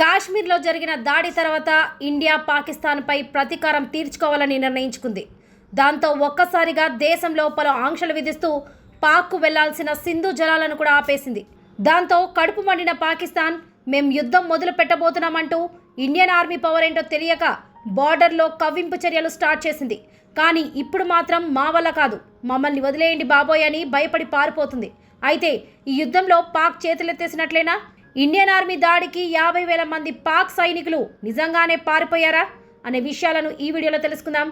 కాశ్మీర్లో జరిగిన దాడి తర్వాత ఇండియా పాకిస్తాన్పై ప్రతీకారం తీర్చుకోవాలని నిర్ణయించుకుంది. దాంతో ఒక్కసారిగా దేశంలో పలు ఆంక్షలు విధిస్తూ పాక్కు వెళ్ళాల్సిన సింధు జలాలను కూడా ఆపేసింది. దాంతో కడుపు మండిన పాకిస్తాన్ మేం యుద్ధం మొదలు పెట్టబోతున్నామంటూ ఇండియన్ ఆర్మీ పవర్ ఏంటో తెలియక బార్డర్లో కవ్వింపు చర్యలు స్టార్ట్ చేసింది. కానీ ఇప్పుడు మాత్రం మా వల్ల కాదు. మమ్మల్ని వదిలేయండి బాబోయ్ అని భయపడి పారిపోతుంది. అయితే ఈ యుద్ధంలో పాక్ చేతులెత్తేసినట్లేనా? ఇండియన్ ఆర్మీ దాడికి యాభై వేల మంది పాక్ సైనికులు నిజంగానే పారిపోయారా అనే విషయాలను ఈ వీడియోలో తెలుసుకుందాం.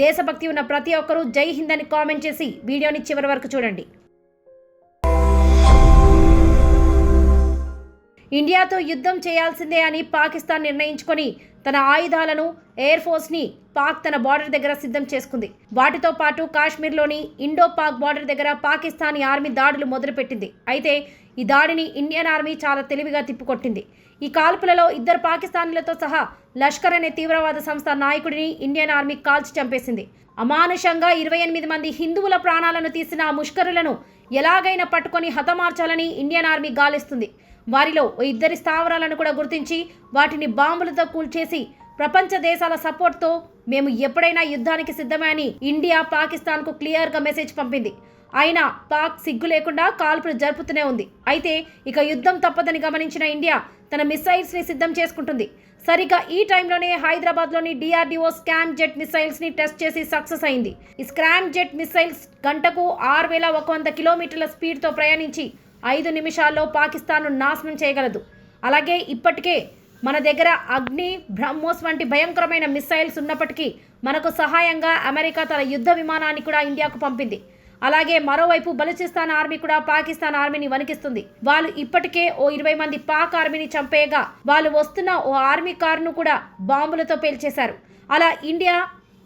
దేశభక్తి ఉన్న ప్రతి ఒక్కరూ జై హింద్ అని కామెంట్ చేసి వీడియోని చివరి వరకు చూడండి. ఇండియాతో యుద్ధం చేయాల్సిందే అని పాకిస్తాన్ నిర్ణయించుకొని తన ఆయుధాలను ఎయిర్ ఫోర్స్ని పాక్ తన బార్డర్ దగ్గర సిద్ధం చేసుకుంది. వాటితో పాటు కాశ్మీర్లోని ఇండో పాక్ బార్డర్ దగ్గర పాకిస్తానీ ఆర్మీ దాడులు మొదలుపెట్టింది. అయితే ఈ దాడిని ఇండియన్ ఆర్మీ చాలా తెలివిగా తిప్పికొట్టింది. ఈ కాల్పులలో ఇద్దరు పాకిస్తానీలతో సహా లష్కర్ అనే తీవ్రవాద సంస్థ నాయకుడిని ఇండియన్ ఆర్మీ కాల్చి చంపేసింది. అమానుషంగా ఇరవై ఎనిమిది మంది హిందువుల ప్రాణాలను తీసిన ఆ ముష్కరులను ఎలాగైనా పట్టుకొని హతమార్చాలని ఇండియన్ ఆర్మీ గాలిస్తుంది. వారిలో ఓ ఇద్దరి స్థావరాలను కూడా గుర్తించి వాటిని బాంబులతో కూల్చేసి ప్రపంచ దేశాల సపోర్ట్తో మేము ఎప్పుడైనా యుద్ధానికి సిద్ధమే అని ఇండియా పాకిస్తాన్కు క్లియర్గా మెసేజ్ పంపింది. అయినా పాక్ సిగ్గు లేకుండా కాల్పులు జరుపుతూనే ఉంది. అయితే ఇక యుద్ధం తప్పదని గమనించిన ఇండియా తన మిసైల్స్ని సిద్ధం చేసుకుంటుంది. సరిగ్గా ఈ టైంలోనే హైదరాబాద్లోని డిఆర్డిఓ స్కామ్ జెట్ మిసైల్స్ని టెస్ట్ చేసి సక్సెస్ అయింది. ఈ స్కామ్ జెట్ మిసైల్స్ గంటకు ఆరు వేల ఒక వంద కిలోమీటర్ల స్పీడ్తో ప్రయాణించి ఐదు నిమిషాల్లో పాకిస్తాన్ను నాశనం చేయగలదు. అలాగే ఇప్పటికే మన దగ్గర అగ్ని బ్రహ్మోస్ వంటి భయంకరమైన మిసైల్స్ ఉన్నప్పటికీ మనకు సహాయంగా అమెరికా తన యుద్ధ విమానాన్ని కూడా ఇండియాకు పంపింది. అలాగే మరోవైపు బలూచిస్తాన్ ఆర్మీ కూడా పాకిస్తాన్ ఆర్మీని వణికిస్తుంది. వాళ్ళు ఇప్పటికే ఓ ఇరవై మంది పాక్ ఆర్మీని చంపేయగా వాళ్ళు వస్తున్న ఓ ఆర్మీ కారును కూడా బాంబులతో పేల్చేశారు. అలా ఇండియా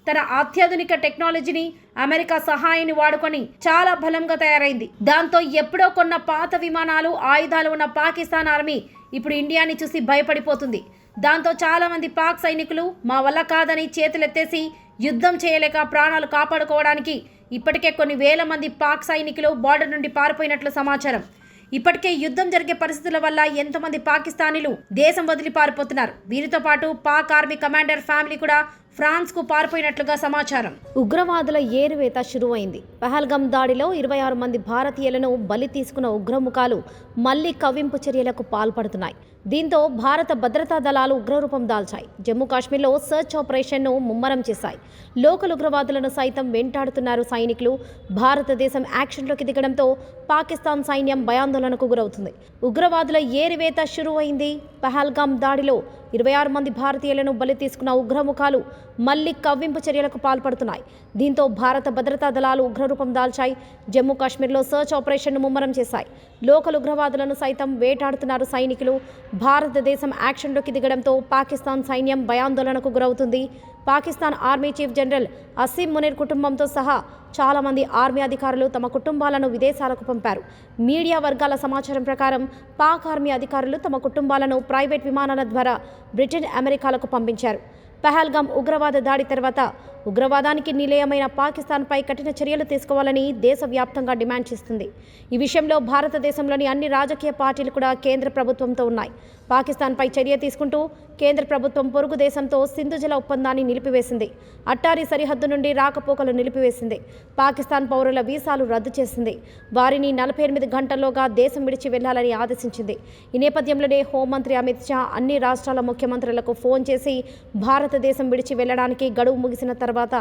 తన అత్యాధునిక టెక్నాలజీని అమెరికా సహాయాన్ని వాడుకొని చాలా బలంగా తయారైంది. దాంతో ఎప్పుడో కొన్న పాత విమానాలు ఆయుధాలు ఉన్న పాకిస్తాన్ ఆర్మీ ఇప్పుడు ఇండియాని చూసి భయపడిపోతుంది. దాంతో చాలా మంది పాక్ సైనికులు మా వల్ల కాదని చేతులెత్తేసి యుద్ధం చేయలేక ప్రాణాలు కాపాడుకోవడానికి ఇప్పటికే కొన్ని వేల మంది పాక్ సైనికులు బార్డర్ నుండి పారిపోయినట్లు సమాచారం. ఇప్పటికే యుద్ధం జరిగే పరిస్థితుల వల్ల ఎంతమంది పాకిస్తానీలు దేశం వదిలి పారిపోతున్నారు. వీరితో పాటు పాక్ ఆర్మీ కమాండర్ ఫ్యామిలీ కూడా ఫ్రాన్స్కు పారిపోయినట్లుగా సమాచారం. ఉగ్రవాదుల ఏరువేత శురువైంది పహల్గం దాడిలో ఇరవై ఆరు మంది భారతీయులను బలి తీసుకున్న ఉగ్రముఖాలు మళ్ళీ కవ్వింపు చర్యలకు పాల్పడుతున్నాయి. దీంతో భారత భద్రతా దళాలు ఉగ్రరూపం దాల్చాయి. జమ్మూ కాశ్మీర్లో సర్చ్ ఆపరేషన్ను ముమ్మరం చేశాయి. లోకల్ ఉగ్రవాదులను సైతం వెంటాడుతున్నారు సైనికులు. భారతదేశం యాక్షన్లోకి దిగడంతో పాకిస్తాన్ సైన్యం భయాందోళనకు గురవుతుంది. ఉగ్రవాదుల ఏరివేత షురువైంది. పహల్గామ్ దాడిలో ఇరవై ఆరు మంది భారతీయులను బలి తీసుకున్న ఉగ్రముఖాలు మళ్ళీ కవ్వింపు చర్యలకు పాల్పడుతున్నాయి. దీంతో భారత భద్రతా దళాలు ఉగ్రరూపం దాల్చాయి. జమ్మూ కాశ్మీర్లో సర్చ్ ఆపరేషన్ను ముమ్మరం చేశాయి. లోకల్ ఉగ్రవాదులను సైతం వేటాడుతున్నారు సైనికులు. భారతదేశం యాక్షన్లోకి దిగడంతో పాకిస్తాన్ సైన్యం భయాందోళనకు గురవుతుంది. Pakistan army chief general Asim Munir కుటుంబంతో సహా చాలామంది ఆర్మీ అధికారులు తమ కుటుంబాలను విదేశాలకు పంపారు. మీడియా వర్గాల సమాచారం ప్రకారం పాక్ ఆర్మీ అధికారులు తమ కుటుంబాలను ప్రైవేట్ విమానాల ద్వారా బ్రిటన్ అమెరికాలకు పంపించారు. పహల్గాం ఉగ్రవాద దాడి తర్వాత ఉగ్రవాదానికి నిలయమైన పాకిస్తాన్పై కఠిన చర్యలు తీసుకోవాలని దేశవ్యాప్తంగా డిమాండ్ చేస్తుంది. ఈ విషయంలో భారతదేశంలోని అన్ని రాజకీయ పార్టీలు కూడా కేంద్ర ప్రభుత్వంతో ఉన్నాయి. పాకిస్తాన్పై చర్య తీసుకుంటూ కేంద్ర ప్రభుత్వం పొరుగు దేశంతో సింధు జల ఒప్పందాన్ని నిలిపివేసింది. అట్టారి సరిహద్దు నుండి రాకపోకలు నిలిపివేసింది. పాకిస్తాన్ పౌరుల వీసాలు రద్దు చేసింది. వారిని నలభై ఎనిమిది గంటల్లోగా దేశం విడిచి వెళ్ళాలని ఆదేశించింది. ఈ నేపథ్యంలోనే హోంమంత్రి అమిత్ షా అన్ని రాష్ట్రాల ముఖ్యమంత్రులకు ఫోన్ చేసి భారతదేశం విడిచి వెళ్ళడానికి గడువు ముగిసిన తర్వాత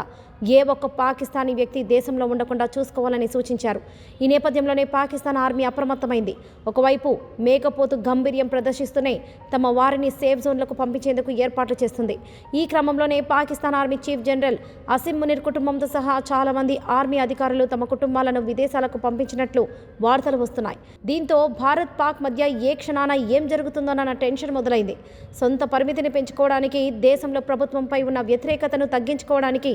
ఏ ఒక్క పాకిస్తానీ వ్యక్తి దేశంలో ఉండకుండా చూసుకోవాలని సూచించారు. ఈ నేపథ్యంలోనే పాకిస్తాన్ ఆర్మీ అప్రమత్తమైంది. ఒకవైపు మేకపోతు గంభీర్యం ప్రదర్శిస్తూనే తమ వారిని సేఫ్ జోన్లకు పంపించేందుకు ఏర్పాట్లు చేస్తుంది. ఈ క్రమంలోనే Pakistan army chief general Asim Munir కుటుంబంతో సహా చాలా మంది ఆర్మీ అధికారులు తమ కుటుంబాలను విదేశాలకు పంపించినట్లు వార్తలు వస్తున్నాయి. దీంతో భారత్ పాక్ మధ్య ఏ క్షణాన ఏం జరుగుతుందోనన్న టెన్షన్ మొదలైంది. సొంత పరిమితిని పెంచుకోవడానికి దేశంలో ప్రభుత్వంపై ఉన్న వ్యతిరేకతను తగ్గించుకోవడానికి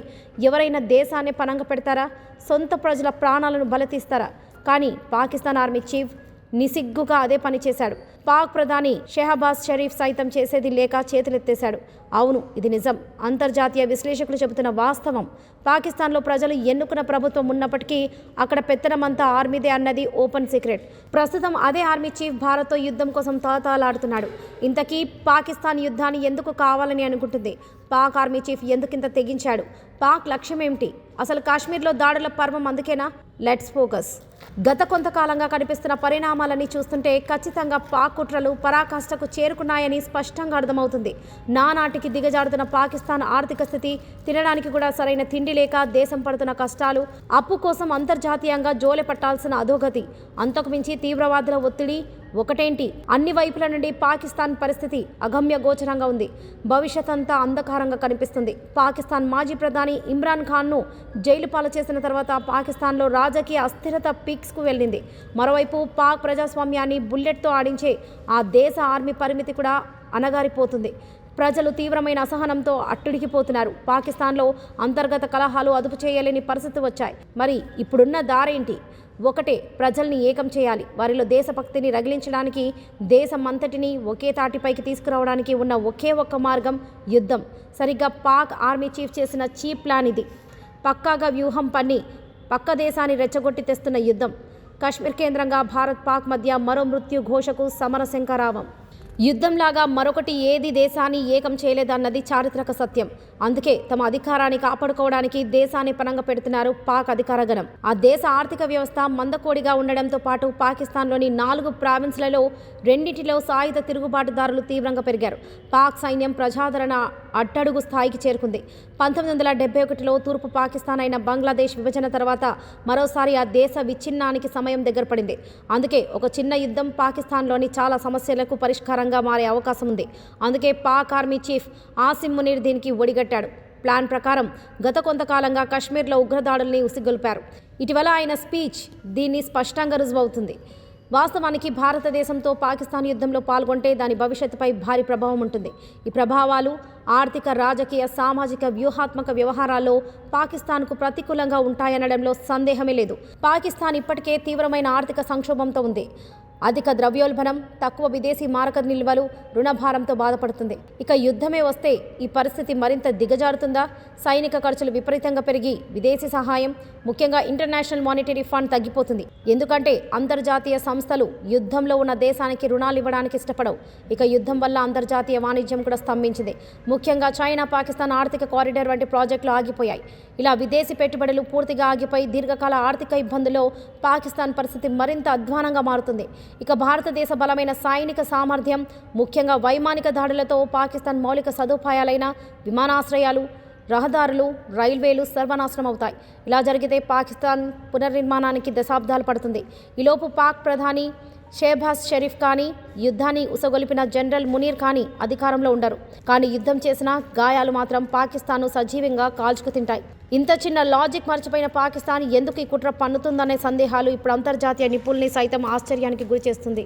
ఎవరైనా దేశాన్ని పనంగా పెడతారా? సొంత ప్రజల ప్రాణాలను బలతీస్తారా కానీ పాకిస్తాన్ ఆర్మీ చీఫ్ నిసిగ్గుగా అదే పని చేశాడు. పాక్ ప్రధాని షెహబాజ్ షరీఫ్ సైతం చేసేది లేక చేతులెత్తేశాడు. అవును ఇది నిజం. అంతర్జాతీయ విశ్లేషకులు చెబుతున్న వాస్తవం. పాకిస్తాన్లో ప్రజలు ఎన్నుకున్న ప్రభుత్వం ఉన్నప్పటికీ అక్కడ పెత్తనమంతా ఆర్మీదే అన్నది ఓపెన్ సీక్రెట్. ప్రస్తుతం అదే ఆర్మీ చీఫ్ భారత్తో యుద్ధం కోసం తాతాలాడుతున్నాడు. ఇంతకీ పాకిస్తాన్ యుద్ధాన్ని ఎందుకు కావాలని అనుకుంటుంది? పాక్ ఆర్మీ చీఫ్ ఎందుకింత తెగించాడు? పాక్ లక్ష్యం ఏమిటి అసలు కాశ్మీర్లో దాడుల పర్వం అందుకేనా? లెట్స్ ఫోకస్ గత కొంతకాలంగా కనిపిస్తున్న పరిణామాలని చూస్తుంటే ఖచ్చితంగా పాక్ కుట్రలు పరాకాష్ఠకు చేరుకున్నాయని స్పష్టంగా అర్థమవుతుంది. నానాటికి దిగజారుతున్న పాకిస్తాన్ ఆర్థిక స్థితి తినడానికి కూడా సరైన తిండి లేక దేశం పడుతున్న కష్టాలు అప్పు కోసం అంతర్జాతీయంగా జోలె పట్టాల్సిన అధోగతి. అంతకుమించి తీవ్రవాదుల ఒత్తిడి ఒకటేంటి? అన్ని వైపుల నుండి పాకిస్తాన్ పరిస్థితి అగమ్య గోచరంగా ఉంది. భవిష్యత్ అంతా అంధకారంగా కనిపిస్తుంది. పాకిస్తాన్ మాజీ ప్రధాని ఇమ్రాన్ ఖాన్ను జైలు పాలు చేసిన తర్వాత పాకిస్తాన్లో రాజకీయ అస్థిరత పీక్స్కు వెళ్ళింది. మరోవైపు పాక్ ప్రజాస్వామ్యాన్ని బుల్లెట్తో ఆడించే ఆ దేశ ఆర్మీ పరిమితి కూడా అనగారిపోతుంది ప్రజలు తీవ్రమైన అసహనంతో అట్టుడికిపోతున్నారు. పాకిస్తాన్లో అంతర్గత కలహాలు అదుపు చేయలేని పరిస్థితి వచ్చాయి. మరి ఇప్పుడున్న దారేంటి? ఒకటే ప్రజల్ని ఏకం చేయాలి. వారిలో దేశభక్తిని రగిలించడానికి దేశం అంతటిని ఒకే తాటిపైకి తీసుకురావడానికి ఉన్న ఒకే ఒక్క మార్గం యుద్ధం. సరిగ్గా పాక్ ఆర్మీ చీఫ్ చేసిన చీప్ ప్లాన్ ఇది. పక్కాగా వ్యూహం పన్ని పక్క దేశాన్ని రెచ్చగొట్టి తెస్తున్న యుద్ధం. కాశ్మీర్ కేంద్రంగా భారత్ పాక్ మధ్య మరో మృత్యు ఘోషకు సమరశంకరావం యుద్ధంలాగా మరొకటి ఏది దేశాన్ని ఏకం చేయలేదన్నది చారిత్రక సత్యం. అందుకే తమ అధికారాన్ని కాపాడుకోవడానికి దేశాన్ని పనంగా పెడుతున్నారు పాక్ అధికార గణం ఆ దేశ ఆర్థిక వ్యవస్థ మందకోడిగా ఉండడంతో పాటు పాకిస్తాన్లోని నాలుగు ప్రావిన్స్లలో రెండింటిలో సాయుధ తిరుగుబాటుదారులు తీవ్రంగా పెరిగారు. పాక్ సైన్యం ప్రజాదరణ అట్టడుగు స్థాయికి చేరుకుంది. పంతొమ్మిది వందల డెబ్బై ఒకటిలో తూర్పు పాకిస్తాన్ అయిన బంగ్లాదేశ్ విభజన తర్వాత మరోసారి ఆ దేశ విచ్ఛిన్నానికి సమయం దగ్గర పడింది. అందుకే ఒక చిన్న యుద్ధం పాకిస్తాన్లోని చాలా సమస్యలకు పరిష్కారంగా మారే అవకాశం ఉంది. అందుకే పాక్ ఆర్మీ చీఫ్ ఆసిమ్ మునీర్ దీనికి ఒడిగట్టాడు. ప్లాన్ ప్రకారం గత కొంతకాలంగా కశ్మీర్లో ఉగ్రదాడుల్ని ఉసిగొల్పారు. ఇటీవల ఆయన స్పీచ్ దీన్ని స్పష్టంగా రుజువవుతుంది. వాస్తవానికి భారతదేశంతో పాకిస్తాన్ యుద్ధంలో పాల్గొంటే దాని భవిష్యత్తుపై భారీ ప్రభావం ఉంటుంది. ఈ ప్రభావాలు ఆర్థిక రాజకీయ సామాజిక వ్యూహాత్మక వ్యవహారాల్లో పాకిస్తాన్కు ప్రతికూలంగా ఉంటాయనడంలో సందేహమే లేదు. పాకిస్తాన్ ఇప్పటికే తీవ్రమైన ఆర్థిక సంక్షోభంతో ఉంది. అధిక ద్రవ్యోల్బణం తక్కువ విదేశీ మారక నిల్వలు రుణభారంతో బాధపడుతుంది. ఇక యుద్ధమే వస్తే ఈ పరిస్థితి మరింత దిగజారుతుందా? సైనిక ఖర్చులు విపరీతంగా పెరిగి విదేశీ సహాయం ముఖ్యంగా ఇంటర్నేషనల్ మానిటరీ ఫండ్ తగ్గిపోతుంది. ఎందుకంటే అంతర్జాతీయ సంస్థలు యుద్ధంలో ఉన్న దేశానికి రుణాలు ఇవ్వడానికి ఇష్టపడవు. ఇక యుద్ధం వల్ల అంతర్జాతీయ వాణిజ్యం కూడా స్తంభించింది. ముఖ్యంగా చైనా పాకిస్తాన్ ఆర్థిక కారిడార్ వంటి ప్రాజెక్టులు ఆగిపోయాయి. ఇలా విదేశీ పెట్టుబడులు పూర్తిగా ఆగిపోయి దీర్ఘకాల ఆర్థిక ఇబ్బందుల్లో పాకిస్తాన్ పరిస్థితి మరింత అధ్వానంగా మారుతుంది. ఇక భారతదేశ బలమైన సైనిక సామర్థ్యం ముఖ్యంగా వైమానిక దాడులతో పాకిస్తాన్ మౌలిక సదుపాయాలైన విమానాశ్రయాలు రహదారులు రైల్వేలు సర్వనాశనం అవుతాయి. ఇలా జరిగితే పాకిస్తాన్ పునర్నిర్మాణానికి దశాబ్దాలు పడుతుంది. ఈలోపు పాక్ ప్రధాని షేబాజ్ షరీఫ్ కానీ యుద్ధాన్ని ఉసగొలిపిన జనరల్ మునీర్ కానీ అధికారంలో ఉండరు. కానీ యుద్ధం చేసిన గాయాలు మాత్రం పాకిస్తాన్ను సజీవంగా కాల్చుకు తింటాయి. ఇంత చిన్న లాజిక్ మర్చిపోయిన పాకిస్తాన్ ఎందుకు ఈ కుట్ర పన్నుతుందనే సందేహాలు ఇప్పుడు అంతర్జాతీయ నిపుణుల్ని సైతం ఆశ్చర్యానికి గురి చేస్తుంది